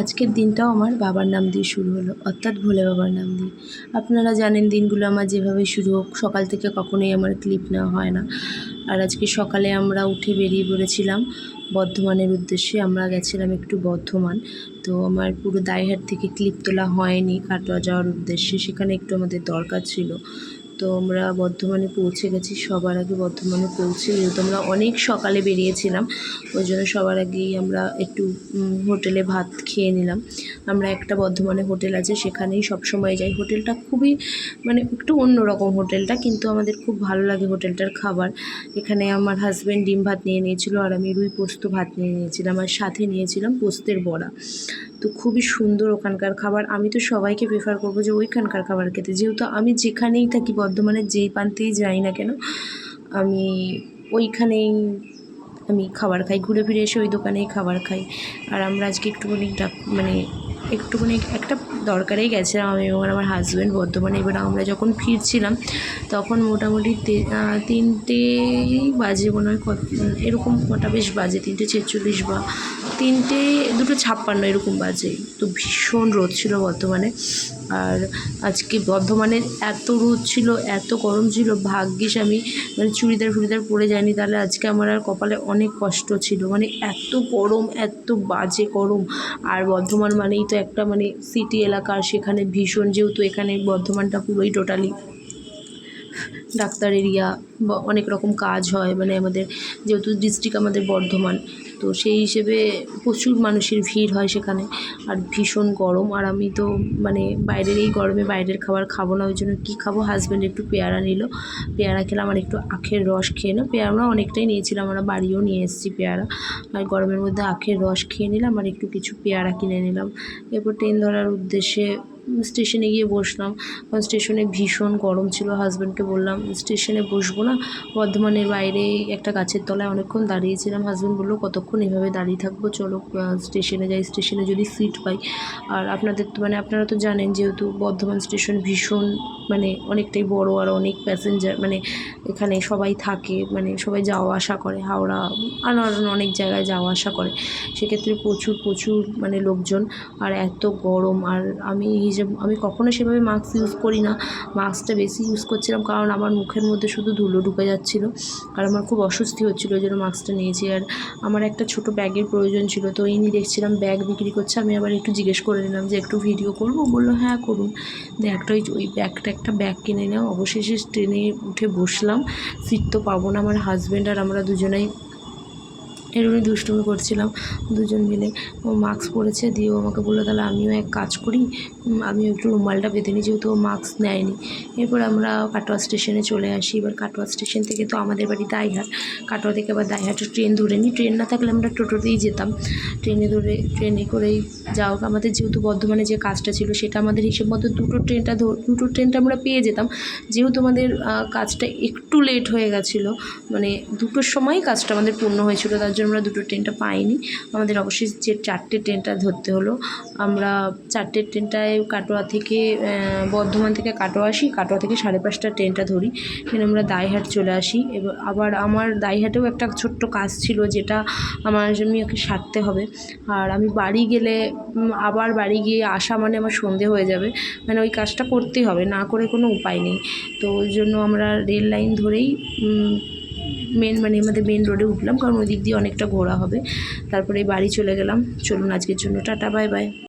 আজকের দিনটাও আমার বাবার নাম দিয়ে শুরু হলো, অর্থাৎ ভোলে বাবার নাম দিয়ে। আপনারা জানেন দিনগুলো আমার যেভাবে শুরু হোক, সকাল থেকে কখনোই আমার ক্লিপ নেওয়া হয় না। আর আজকে সকালে আমরা উঠে বেরিয়ে পড়েছিলাম বর্ধমানের উদ্দেশ্যে, আমরা গেছিলাম একটু বর্ধমান। তো আমার পুরো দাইহাট থেকে ক্লিপ তোলা হয়নি কাটোয়া যাওয়ার উদ্দেশ্যে, সেখানে একটু আমাদের দরকার ছিল। তো আমরা বর্ধমানে পৌঁছে গেছি, সবার আগে বর্ধমানে পৌঁছে যেহেতু আমরা অনেক সকালে বেরিয়েছিলাম, ওই জন্য সবার আগেই আমরা একটু হোটেলে ভাত খেয়ে নিলাম। আমরা একটা বর্ধমানে হোটেল আছে, সেখানেই সবসময় যাই। হোটেলটা খুবই মানে একটু অন্যরকম হোটেলটা, কিন্তু আমাদের খুব ভালো লাগে হোটেলটার খাবার। এখানে আমার হাজব্যান্ড ডিম ভাত নিয়ে নিয়েছিল, আর আমি রুই পোস্ত ভাত নিয়ে নিয়েছিলাম, আর সাথে নিয়েছিলাম পোস্তের বড়া। তো খুবই সুন্দর ওখানকার খাবার। আমি তো সবাইকে প্রেফার করব যে ওইখানকার খাবার খেতে। যেহেতু আমি যেখানেই থাকি, বর্ধমানে যেই প্রান্তেই যাই না কেন, আমি ওইখানেই আমি খাবার খাই। ঘুরে ফিরে এসে ওই দোকানেই খাবার খাই। আর আমরা আজকে একটুখানি মানে একটুখানি একটা দরকারেই গেছিলাম আমি এবং আমার হাজব্যান্ড বর্ধমানে। এবার আমরা যখন ফিরছিলাম, তখন মোটামুটি তিনটে বাজে মনে হয় এরকম কটা বেশ বাজে, তিনটে ছেচল্লিশ বা তিনটে, দুটো ছাপ্পান্ন এরকম বাজে। তো ভীষণ রোদ ছিল বর্ধমানে আর আজকে বর্ধমানের এত রোদ ছিল, এত গরম ছিল, ভাগ্যিস আমি মানে চুড়িদার ফুড়িদার পরে যাইনি, তাহলে আজকে আমার আর কপালে অনেক কষ্ট ছিল। মানে এত গরম, এত বাজে গরম। আর বর্ধমান মানেই তো একটা মানে সিটি এলাকা সেখানে ভীষণ যেহেতু এখানে বর্ধমানটা পুরোই টোটালি ডাক্তার এরিয়া বা অনেক রকম কাজ হয় মানে আমাদের যেহেতু ডিস্ট্রিক্ট আমাদের বর্ধমান, তো সেই হিসেবে প্রচুর মানুষের ভিড় হয় সেখানে। আর ভীষণ গরম, আর আমি তো মানে বাইরের এই গরমে বাইরের খাবার খাব না, ওই জন্য কী খাব? হাজব্যান্ড একটু পেয়ারা নিল। পেয়ারা খেলাম আর একটু আখের রস খেয়ে না পেয়ারা অনেকটাই নিয়েছিলাম, আমরা বাড়িও নিয়ে এসেছি পেয়ারা। আর গরমের মধ্যে আখের রস খেয়ে নিলাম, আর একটু কিছু পেয়ারা কিনে নিলাম। এরপর ট্রেন ধরার উদ্দেশ্যে স্টেশনে গিয়ে বসলাম। কারণ স্টেশনে ভীষণ গরম ছিল হাজব্যান্ডকে বললাম, স্টেশনে বসবো না? বর্ধমানের বাইরে একটা গাছের তলায় অনেকক্ষণ দাঁড়িয়েছিলাম। হাজব্যান্ড বলল, কতক্ষণ এভাবে দাঁড়িয়ে থাকব? চলো স্টেশনে যাই, স্টেশনে যদি সিট পাই। আর আপনাদের তো মানে আপনারা তো জানেন যেহেতু বর্ধমান স্টেশন ভীষণ মানে অনেকটাই বড় আর অনেক প্যাসেঞ্জার মানে এখানে সবাই থাকে মানে সবাই যাওয়া আসা করে। হাওড়া আর অনেক জায়গায় যাওয়া আসা করে। সেক্ষেত্রে প্রচুর প্রচুর মানে লোকজন। আর এত গরম, আর আমি হিসেব আমি কখনো সেভাবে মাস্ক ইউজ করি না মাস্কটা বেশি ইউজ করছিলাম কারণ আমার মুখের মধ্যে শুধু ধুলো ঢুকে যাচ্ছিল। আর আমার খুব অস্বস্তি হচ্ছিল ওই জন্য মাস্কটা নিয়েছি। আর আমার একটা ছোট ব্যাগের প্রয়োজন ছিল, তো ইনি দেখছিলাম ব্যাগ বিক্রি করছে। আমি আবার একটু জিজ্ঞেস করে নিলাম যে, একটু ভিডিও করব? বলল হ্যাঁ করুন। দিয়ে একটা ওই ওই ব্যাগটা একটা ব্যাগ কিনে নিলাম। অবশেষে ট্রেনে উঠে বসলাম। সিট তো পাবো না আমার হাজব্যান্ড আর আমরা দুজনেই। এরকমই দুষ্টুমি করছিলাম। দুজন মিলে ও মাস্ক পরেছে দিয়ে ও আমাকে বলল, তাহলে আমিও এক কাজ করি। আমিও একটু রুমালটা বেঁধে নিই, যেহেতু ও মাস্ক নেয়নি। এরপর আমরা কাটোয়া স্টেশনে চলে আসি। এবার কাটোয়া স্টেশন থেকে তো আমাদের বাড়ি দাইহাট। কাটোয়া থেকে আবার দাইহাটে ট্রেন ধরে নিই। ট্রেন না থাকলে আমরা টোটোতেই যেতাম। ট্রেনে ধরে ট্রেনে করেই যাও আমাদের যেহেতু বর্ধমানে যে কাজটা ছিল, সেটা আমাদের হিসেব মতো দুটো ট্রেনটা দুটো ট্রেনটা আমরা পেয়ে যেতাম। যেহেতু আমাদের কাজটা একটু লেট হয়ে গেছিল মানে দুটোর সময়ই কাজটা আমাদের পূর্ণ হয়েছিল, তার জন্য আমরা দুটো ট্রেনটা পাইনি। আমাদের অবশ্যই যে চারটে ট্রেনটা ধরতে হলো। আমরা চারটে ট্রেনটায় কাটোয়া থেকে বর্ধমান থেকে কাটোয়া আসি, কাটোয়া থেকে সাড়ে পাঁচটা ট্রেনটা ধরি। এখানে আমরা দাইহাট চলে আসি। এবার আবার আমার দাইহাটেও একটা ছোট্ট কাজ ছিল যেটা আমার আমি ওকে সারতে হবে। আর আমি বাড়ি গেলে আবার বাড়ি গিয়ে আসা মানে আমার সন্ধে হয়ে যাবে। মানে ওই কাজটা করতেই হবে, না করে কোনো উপায় নেই। তো ওই জন্য আমরা রেল লাইন ধরেই মেন মানে আমাদের মেন রোডে উঠলাম, কারণ ওই দিক দিয়ে অনেকটা ঘোরা হবে। তারপরে বাড়ি চলে গেলাম। চলুন আজকের জন্য। Tata bye bye